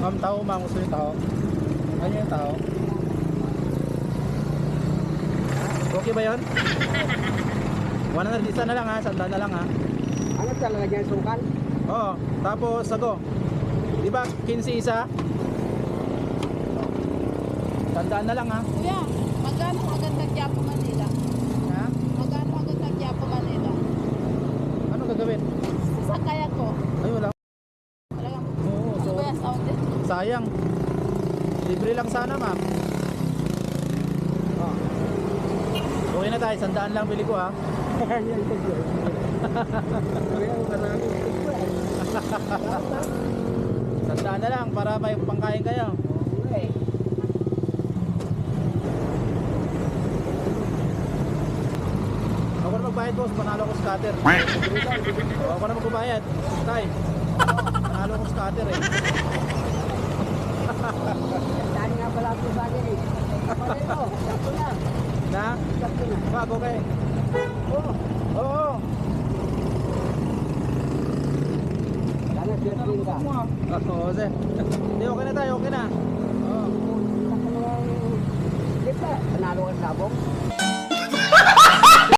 Ma'am, tao, ma'am. Gusto yung tao? Ano yung tao? Okay ba yun? 100 isa na lang ha, sanda na lang ha. Ano talaga yung sukal? Oo, tapos sago. Di ba 15 isa? Tandaan na lang ha. Kuya, gagawin? Sasakayan ko. Ay wala. Talagang, Oo, ano so ba yan, sound sayang. Libre lang sana ma'am. Oh. Okay na tayo, sandaan lang bili ko ha. Yan gusto eh. Sandaan na lang para may pangkain kayo. Oo eh. Ako na magbayad boss, panalo ko scatter. O, ako na magbayad. Tay. Panalo ko scatter eh. Dahil nga pala ako sa akin eh. Sakto na. Na? Sakto na. Wag, okay. Oo. Oo. Sana siyempre ka. Ah, Oo, Jose. Hindi, okay na tayo, okay na. Oo. Di ba, panalo ka sa sabong?